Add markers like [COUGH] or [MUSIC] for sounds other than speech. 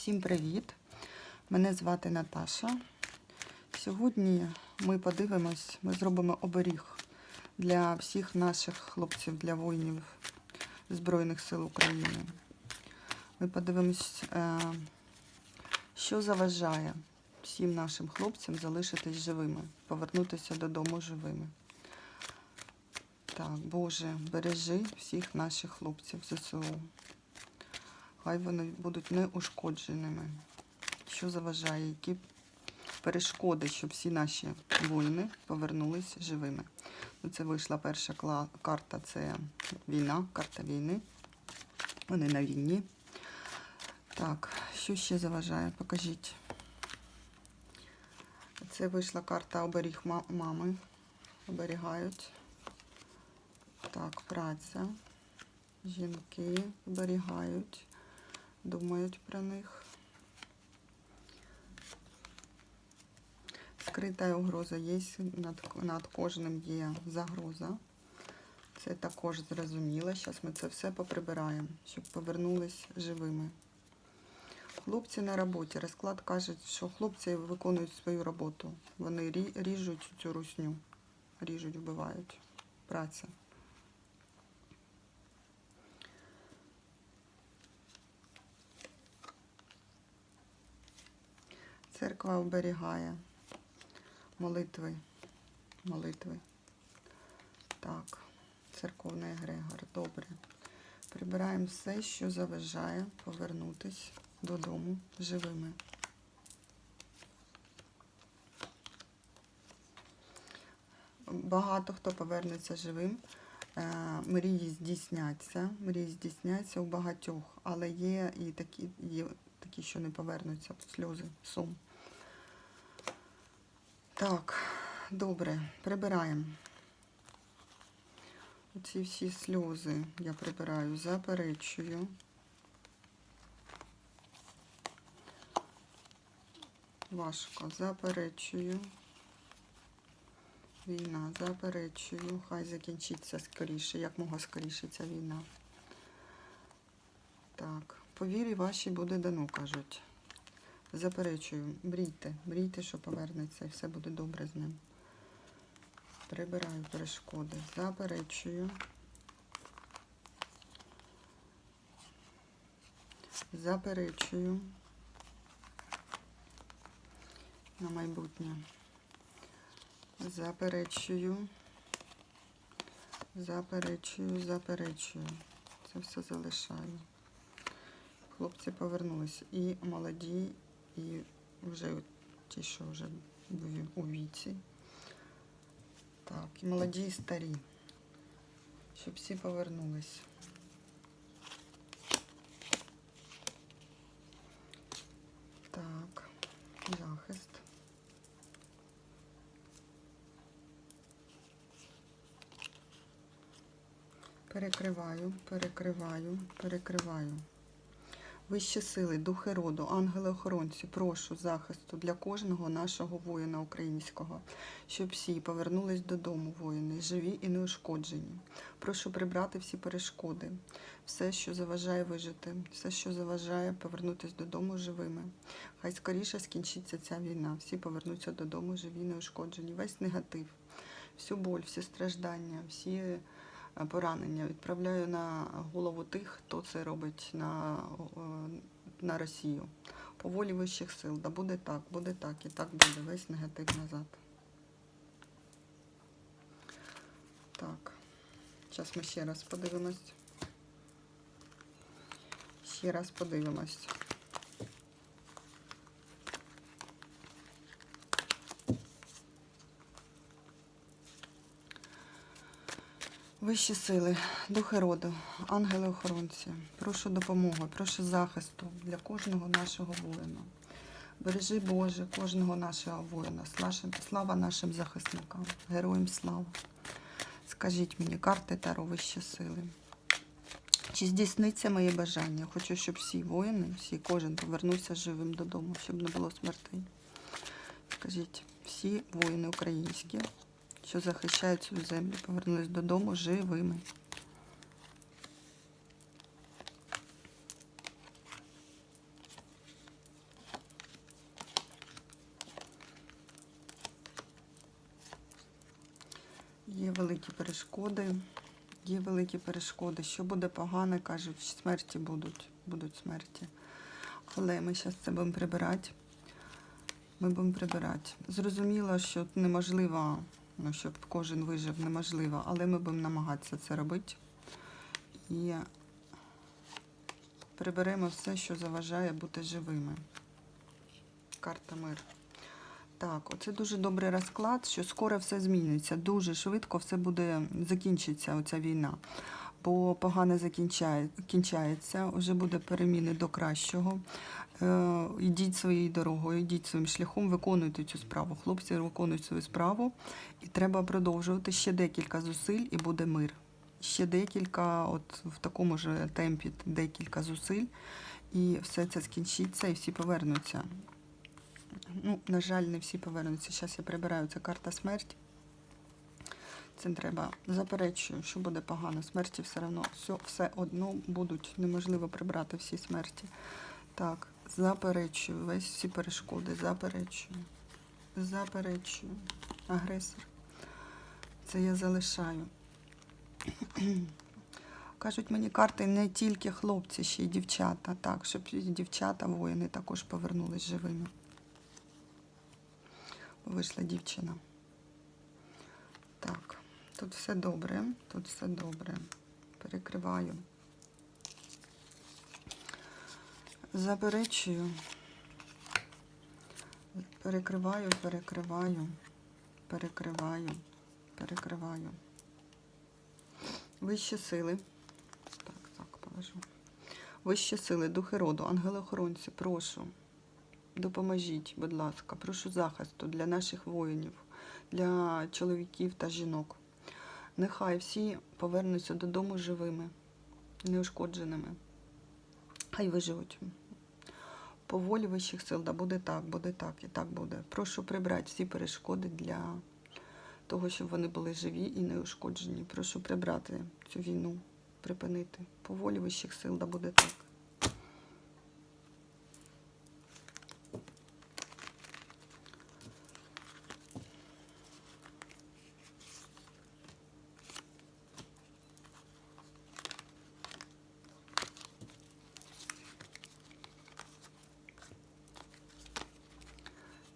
Всім привіт! Мене звати Наташа. Сьогодні ми подивимось, ми зробимо оберіг для всіх наших хлопців, для воїнів Збройних сил України. Ми подивимось, е, що заважає всім нашим хлопцям залишитись живими, повернутися додому живими. Так, Боже, бережи всіх наших хлопців ЗСУ. Хай вони будуть неушкодженими. Що заважає, які перешкоди, щоб всі наші воїни повернулись живими. Ну, Це вийшла перша карта, це війна, карта війни. Вони на війні. Так, що ще заважає? Покажіть. Це вийшла карта оберіг мами. Оберігають. Так, праця. Жінки оберігають, думають про них. Скрита угроза є, над, над кожним є загроза. Це також зрозуміло. Зараз ми це все поприбираємо, щоб повернулись живими. Хлопці на роботі. Розклад каже, що хлопці виконують свою роботу. Вони ріжуть цю русню, ріжуть, вбивають. Праця. Церква оберігає молитви. Молитви. Так, церковний егрегор. Добре. Прибираємо все, що заважає повернутись додому живими. Багато хто повернеться живим. Е, Мрії здійсняться. Мрії здійсняться у багатьох, але є і такі, є такі, що не повернуться, сльози, сум. Так, добре, прибираємо. Оці всі сльози я прибираю, заперечую. Важко, заперечую. Війна, заперечую. Хай закінчиться скоріше, як мога скоріше ця війна. Так, по вірі вашій буде дано, кажуть. Заперечую, мрійте, мрійте, що повернеться і все буде добре з ним. Прибираю перешкоди. Заперечую. Заперечую. На майбутнє. Заперечую. Заперечую, заперечую. Це все залишаю. Хлопці повернулись. І молоді, і вже ті, що вже у віці. Так, і молоді, і старі. Щоб всі повернулись. Так, захист. Перекриваю, перекриваю, перекриваю. Вищі сили, духи роду, ангели-охоронці, прошу захисту для кожного нашого воїна українського, щоб всі повернулись додому, воїни, живі і неушкоджені. Прошу прибрати всі перешкоди, все, що заважає вижити, все, що заважає повернутися додому живими. Хай скоріше скінчиться ця війна. Всі повернуться додому живі, неушкоджені. Весь негатив, всю боль, всі страждання, всі поранення відправляю на голову тих, хто це робить на, на Росію. По волі вищих сил. Да буде так, буде так і так буде. Весь негатив назад. Так. Зараз ми ще раз подивимось. Ще раз подивимось. Вищі сили, духи роду, ангели-охоронці, прошу допомоги, прошу захисту для кожного нашого воїна. Бережи Боже кожного нашого воїна. Слава- нашим захисникам, героям слава. Скажіть мені, карти Таро вищі сили. Чи здійсниться моє бажання? Хочу, щоб всі воїни, всі, кожен повернувся живим додому, щоб не було смертей. Скажіть, всі воїни українські, що захищають цю землю. Повернулись додому живими. Є великі перешкоди, є великі перешкоди. Що буде погане, кажуть, смерті будуть, будуть смерті. Але ми зараз це будемо прибирати. Ми будемо прибирати. Зрозуміло, що неможливо ну, щоб кожен вижив, неможливо, але ми будемо намагатися це робити. І приберемо все, що заважає бути живими. Карта мир. Так, оце дуже добрий розклад, що скоро все зміниться. Дуже швидко все буде закінчиться, оця війна. Бо погано закінчає, кінчається, вже буде переміни до кращого. Е, йдіть своєю дорогою, йдіть своїм шляхом, виконуйте цю справу. Хлопці виконують свою справу, і треба продовжувати ще декілька зусиль, і буде мир. Ще декілька, от в такому ж темпі, декілька зусиль, і все це скінчиться, і всі повернуться. Ну, на жаль, не всі повернуться. Зараз я прибираю це карта смерті. Це треба заперечую, що буде погано. Смерті все одно все, все одно будуть. Неможливо прибрати всі смерті. Так, заперечую. Весь всі перешкоди. Заперечую. Заперечую. Агресор. Це я залишаю. [CLEARS THROAT] Кажуть мені карти не тільки хлопці, ще й дівчата. Так, щоб дівчата, воїни також повернулись живими. Вийшла дівчина. Так, тут все добре, тут все добре. Перекриваю. Заперечую. Перекриваю, перекриваю, перекриваю, перекриваю. Вищі сили. Так, так, положу. Вищі сили, духи роду, ангели-охоронці, прошу. Допоможіть, будь ласка, прошу захисту для наших воїнів, для чоловіків та жінок. Нехай всі повернуться додому живими, неушкодженими. Хай виживуть. По вищих сил, да буде так, буде так і так буде. Прошу прибрати всі перешкоди для того, щоб вони були живі і неушкоджені. Прошу прибрати цю війну, припинити. По вищих сил, да буде так.